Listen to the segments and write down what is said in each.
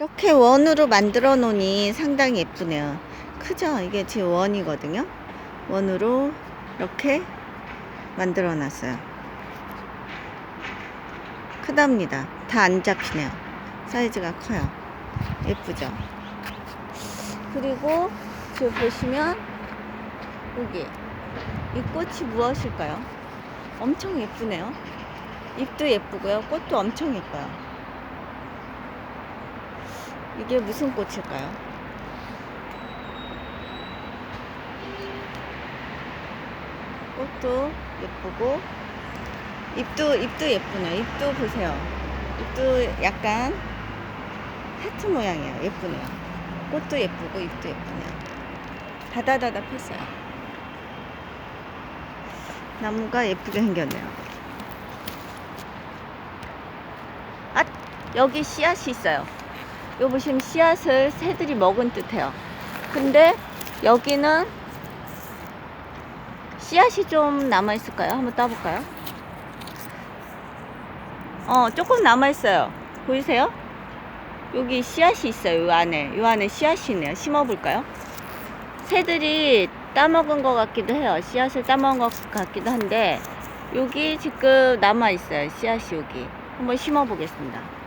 이렇게 원으로 만들어 놓으니 상당히 예쁘네요. 크죠? 이게 제 원이거든요. 원으로 이렇게 만들어 놨어요. 크답니다. 다 안 잡히네요. 사이즈가 커요. 예쁘죠? 그리고 지금 보시면 여기 이 꽃이 무엇일까요? 엄청 예쁘네요. 잎도 예쁘고요. 꽃도 엄청 예뻐요. 이게 무슨 꽃일까요? 꽃도 예쁘고 잎도 잎도 예쁘네요. 잎도 보세요. 잎도 약간 하트 모양이에요. 예쁘네요. 꽃도 예쁘고 잎도 예쁘네요. 다다다다 폈어요. 나무가 예쁘게 생겼네요. 아, 여기 씨앗이 있어요. 요 보시면 씨앗을 새들이 먹은 듯해요. 근데 여기는 씨앗이 좀 남아 있을까요? 한번 따볼까요? 어, 조금 남아 있어요. 보이세요? 여기 씨앗이 있어요. 요 안에. 요 안에 씨앗이 있네요. 심어 볼까요? 새들이 따먹은 것 같기도 해요. 씨앗을 따먹은 것 같기도 한데 여기 지금 남아 있어요. 씨앗이 여기. 한번 심어 보겠습니다.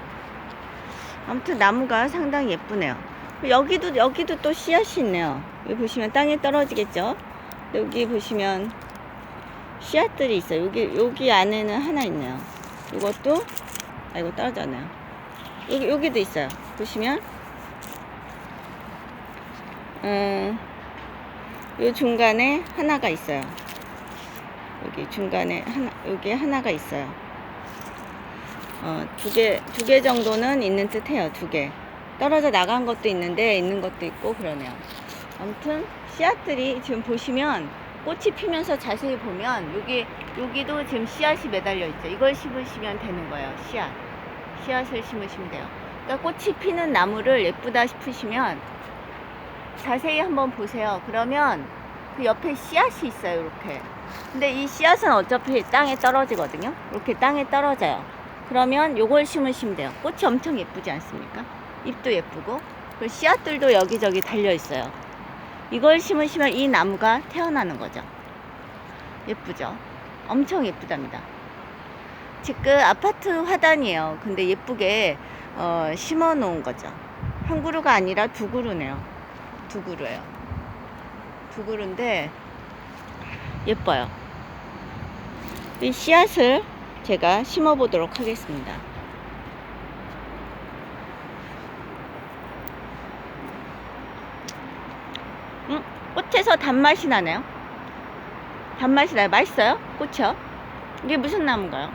아무튼 나무가 상당히 예쁘네요. 여기도 여기도 또 씨앗이 있네요. 여기 보시면 땅에 떨어지겠죠? 여기 보시면 씨앗들이 있어요. 여기 여기 안에는 하나 있네요. 이것도 아 이거 떨어졌네요. 여기 여기도 있어요. 보시면 음, 요 중간에 하나가 있어요. 여기 중간에 하나 여기 하나가 있어요. 어, 두 개, 두 개 정도는 있는 듯 해요, 두 개. 떨어져 나간 것도 있는데, 있는 것도 있고, 그러네요. 아무튼, 씨앗들이 지금 보시면, 꽃이 피면서 자세히 보면, 여기, 여기도 지금 씨앗이 매달려 있죠. 이걸 심으시면 되는 거예요, 씨앗. 씨앗을 심으시면 돼요. 그러니까 꽃이 피는 나무를 예쁘다 싶으시면, 자세히 한번 보세요. 그러면, 그 옆에 씨앗이 있어요, 이렇게. 근데 이 씨앗은 어차피 땅에 떨어지거든요. 이렇게 땅에 떨어져요. 그러면 요걸 심으시면 돼요. 꽃이 엄청 예쁘지 않습니까? 잎도 예쁘고 그 씨앗들도 여기저기 달려 있어요. 이걸 심으시면 이 나무가 태어나는 거죠. 예쁘죠? 엄청 예쁘답니다. 지금 아파트 화단이에요. 근데 예쁘게 어, 심어 놓은 거죠. 한 그루가 아니라 두 그루네요. 두 그루예요. 두 그루인데 예뻐요. 이 씨앗을 제가 심어 보도록 하겠습니다. 음, 꽃에서 단맛이 나네요. 단맛이 나요. 맛있어요? 꽃이요? 이게 무슨 나무인가요?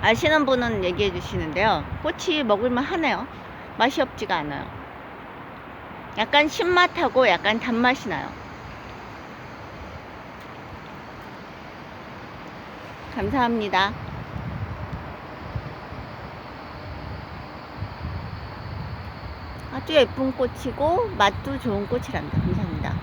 아시는 분은 얘기해 주시는데요. 꽃이 먹을만 하네요. 맛이 없지가 않아요. 약간 신맛하고 약간 단맛이 나요. 감사합니다. 아주 예쁜 꽃이고 맛도 좋은 꽃이랍니다. 감사합니다.